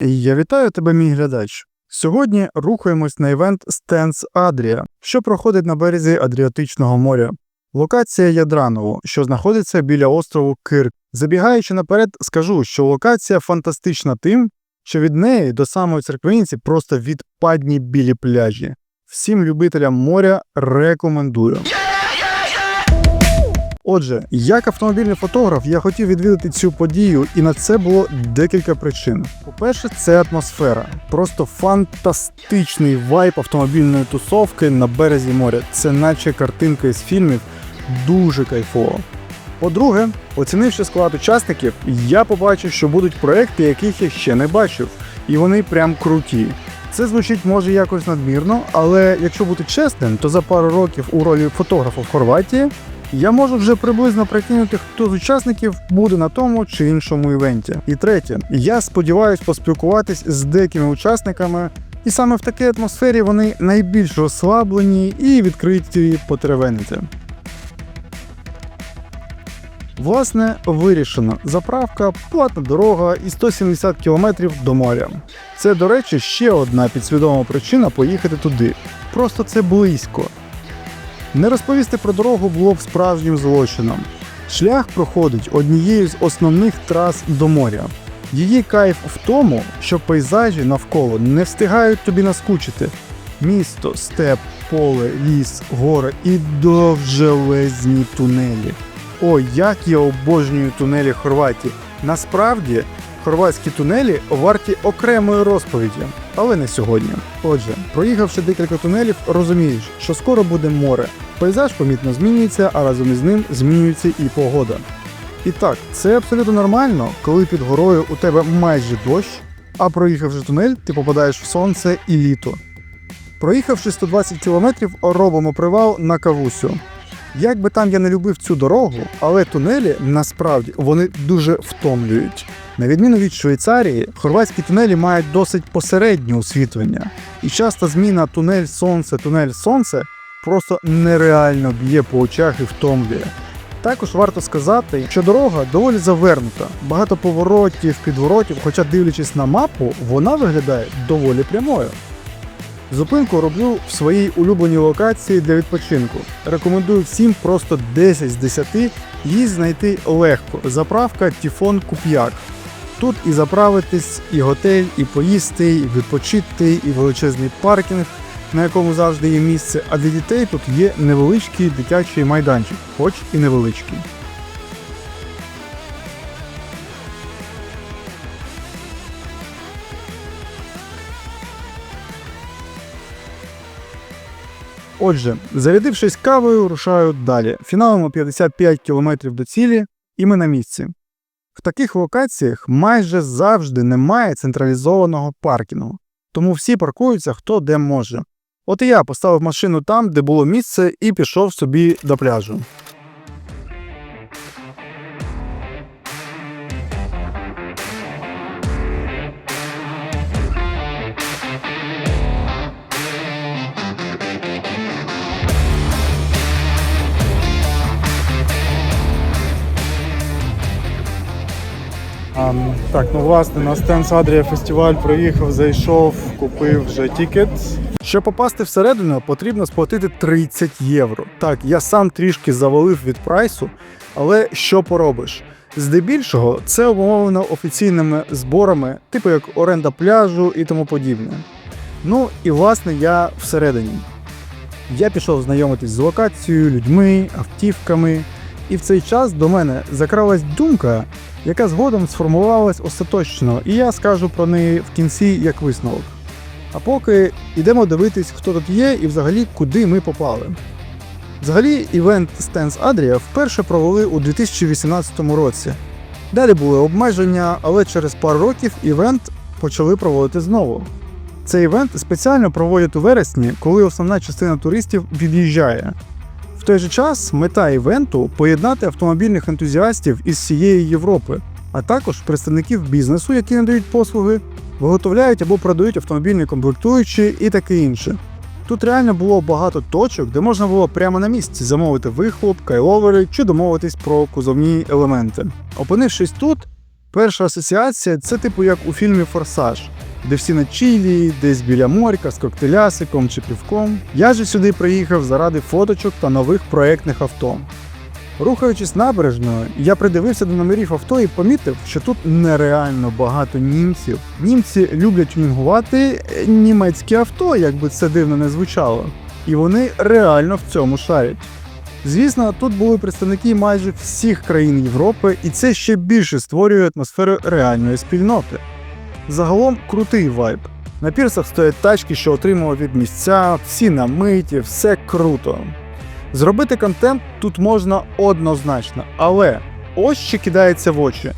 Я вітаю тебе, мій глядач. Сьогодні рухаємось на івент Stance Adria, що проходить на березі Адріатичного моря. Локація Ядраново, що знаходиться біля острову Кирк. Забігаючи наперед, скажу, що локація фантастична тим, що від неї до самої церквиниці просто відпадні білі пляжі. Всім любителям моря рекомендую. Отже, як автомобільний фотограф, я хотів відвідати цю подію, і на це було декілька причин. По-перше, це атмосфера. Просто фантастичний вайб автомобільної тусовки на березі моря. Це наче картинка із фільмів, дуже кайфово. По-друге, оцінивши склад учасників, я побачив, що будуть проекти, яких я ще не бачив, і вони прям круті. Це звучить може якось надмірно, але якщо бути чесним, то за пару років у ролі фотографа в Хорватії я можу вже приблизно прикинути, хто з учасників буде на тому чи іншому івенті. І третє, я сподіваюся поспілкуватись з деякими учасниками, і саме в такій атмосфері вони найбільш розслаблені і відкриті потеревенити. Власне, вирішено. Заправка, платна дорога і 170 км до моря. Це, до речі, ще одна підсвідома причина поїхати туди. Просто це близько. Не розповісти про дорогу було б справжнім злочином. Шлях проходить однією з основних трас до моря. Її кайф в тому, що пейзажі навколо не встигають тобі наскучити. Місто, степ, поле, ліс, гори і довжелезні тунелі. О, як я обожнюю тунелі Хорватії. Насправді, хорватські тунелі варті окремої розповіді, але не сьогодні. Отже, проїхавши декілька тунелів, розумієш, що скоро буде море. Пейзаж помітно змінюється, а разом із ним змінюється і погода. І так, це абсолютно нормально, коли під горою у тебе майже дощ, а проїхавши тунель, ти попадаєш в сонце і літо. Проїхавши 120 кілометрів, робимо привал на Кавусю. Як би там я не любив цю дорогу, але тунелі насправді вони дуже втомлюють. На відміну від Швейцарії, хорватські тунелі мають досить посереднє освітлення, і часто зміна тунель сонце, тунель сонце просто нереально б'є по очах і втомлює. Також варто сказати, що дорога доволі завернута, багато поворотів, підворотів, хоча дивлячись на мапу, вона виглядає доволі прямою. Зупинку роблю в своїй улюбленій локації для відпочинку. Рекомендую всім просто 10 з 10 її знайти легко. Заправка Тіфон Куп'як. Тут і заправитись, і готель, і поїсти, і відпочити, і величезний паркінг, на якому завжди є місце. А для дітей тут є невеличкий дитячий майданчик, хоч і невеличкий. Отже, зарядившись кавою, рушаю далі. Фіналимо 55 км до цілі, і ми на місці. В таких локаціях майже завжди немає централізованого паркінгу, тому всі паркуються хто де може. От і я поставив машину там, де було місце, і пішов собі до пляжу. Так, ну власне, на Стенс Адрія фестиваль проїхав, зайшов, купив вже тікет. Щоб попасти всередину, потрібно сплатити 30 євро. Так, я сам трішки завалив від прайсу, але що поробиш? Здебільшого це обумовлено офіційними зборами, типу як оренда пляжу і тому подібне. Ну і власне я всередині. Я пішов знайомитись з локацією, людьми, автівками, і в цей час до мене закралась думка, яка згодом сформувалась остаточно, і я скажу про неї в кінці як висновок. А поки йдемо дивитись, хто тут є і взагалі куди ми попали. Взагалі, івент Stance Adria вперше провели у 2018 році. Далі були обмеження, але через пару років івент почали проводити знову. Цей івент спеціально проводять у вересні, коли основна частина туристів від'їжджає. В той же час мета івенту поєднати автомобільних ентузіастів із всієї Європи, а також представників бізнесу, які надають послуги, виготовляють або продають автомобільні комплектуючі і таке інше. Тут реально було багато точок, де можна було прямо на місці замовити вихлоп, кайловери чи домовитись про кузовні елементи. Опинившись тут, Перша асоціація це типу як у фільмі Форсаж, де всі на чилі, десь біля морька з коктелясиком чи півком. Я же сюди приїхав заради фоточок та нових проектних авто. Рухаючись набережною, я придивився до номерів авто і помітив, що тут нереально багато німців. Німці люблять тюнінгувати е, німецькі авто, як би це дивно не звучало. І вони реально в цьому шарять. Звісно, тут були представники майже всіх країн Європи, і це ще більше створює атмосферу реальної спільноти. Загалом крутий вайб. На пірсах стоять тачки, що отримував від місця, всі намиті, все круто. Зробити контент тут можна однозначно, але ось що кидається в очі.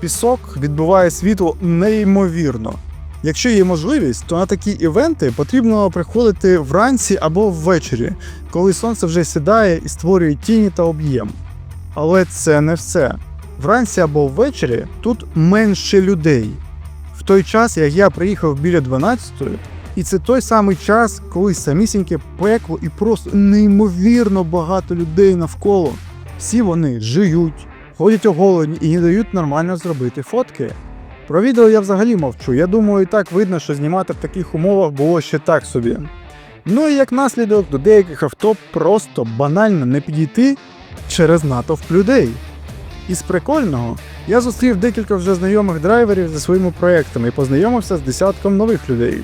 Пісок відбиває світло неймовірно. Якщо є можливість, то на такі івенти потрібно приходити вранці або ввечері, коли сонце вже сідає і створює тіні та об'єм. Але це не все. Вранці або ввечері тут менше людей. В той час, як я приїхав біля 12-ї, і це той самий час, коли самісіньке пекло і просто неймовірно багато людей навколо. Всі вони жиють, ходять оголені і не дають нормально зробити фотки. Про відео я взагалі мовчу. Я думаю, і так видно, що знімати в таких умовах було ще так собі. Ну і як наслідок до деяких авто просто банально не підійти через натовп людей. Із прикольного я зустрів декілька вже знайомих драйверів за своїми проектами і познайомився з десятком нових людей.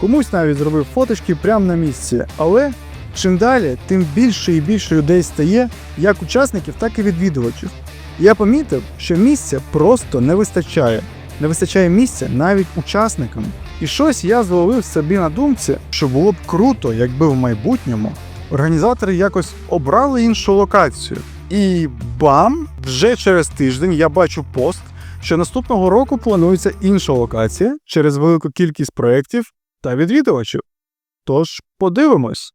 Комусь навіть зробив фоточки прямо на місці, але чим далі, тим більше і більше людей стає, як учасників, так і відвідувачів. Я помітив, що місця просто не вистачає. Не вистачає місця навіть учасникам. І щось я зловив собі на думці, що було б круто, якби в майбутньому організатори якось обрали іншу локацію. І бам! Вже через тиждень я бачу пост, що наступного року планується інша локація через велику кількість проєктів та відвідувачів. Тож подивимось.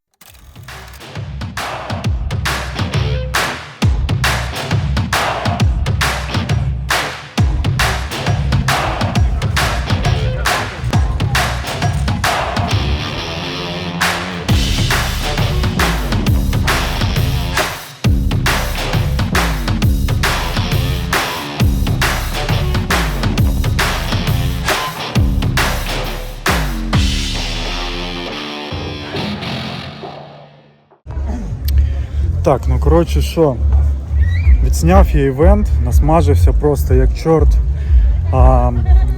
Так, ну коротше, що? Відсняв я івент, насмажився просто як чорт. А,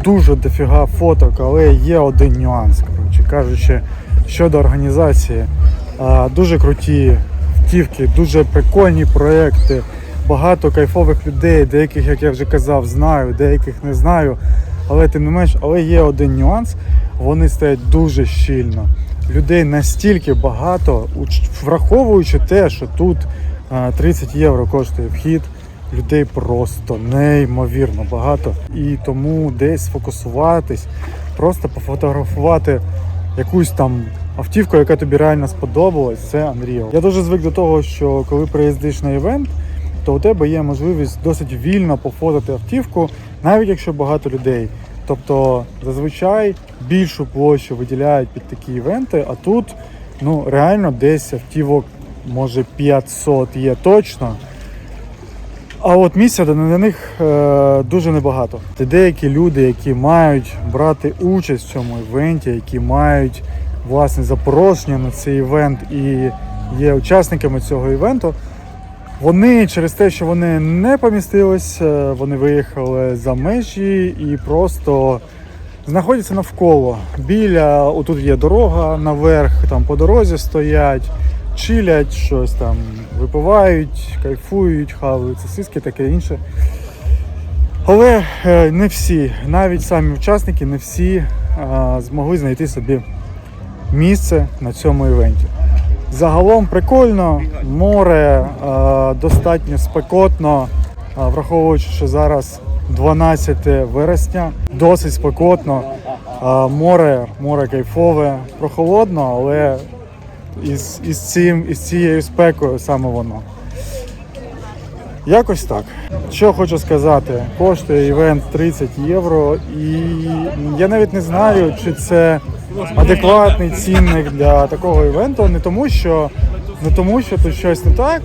дуже дофіга фоток, але є один нюанс. Коротше кажучи, щодо організації. А, дуже круті втівки, дуже прикольні проекти, багато кайфових людей, деяких, як я вже казав, знаю, деяких не знаю. Але тим не менш, але є один нюанс, вони стоять дуже щільно. Людей настільки багато, враховуючи те, що тут 30 євро коштує вхід, людей просто неймовірно багато. І тому десь сфокусуватись, просто пофотографувати якусь там автівку, яка тобі реально сподобалась, це Unreal. Я дуже звик до того, що коли приїздиш на івент, то у тебе є можливість досить вільно пофотати автівку, навіть якщо багато людей. Тобто зазвичай більшу площу виділяють під такі івенти, а тут ну реально десь автівок може 500 є точно. А от місця для них е, дуже небагато. Це деякі люди, які мають брати участь в цьому івенті, які мають власне запрошення на цей івент і є учасниками цього івенту. Вони через те, що вони не помістились, е, вони виїхали за межі і просто знаходяться навколо. Біля отут є дорога наверх, там по дорозі стоять, чилять, щось там випивають, кайфують, хавають сосиски, таке інше. Але е, не всі, навіть самі учасники, не всі е, змогли знайти собі місце на цьому івенті. Загалом прикольно, море е, достатньо спекотно, е, враховуючи, що зараз 12 вересня, досить спекотно. Е, море, море кайфове, прохолодно, але із, із, цим, із цією спекою саме воно. Якось так. Що хочу сказати, коштує івент 30 євро, і я навіть не знаю, чи це адекватний цінник для такого івенту, не тому, що не тому, що тут щось не так,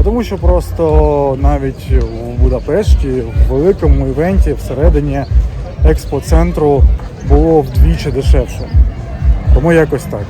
А тому що просто навіть у Будапешті, в великому івенті всередині експоцентру було вдвічі дешевше. Тому якось так.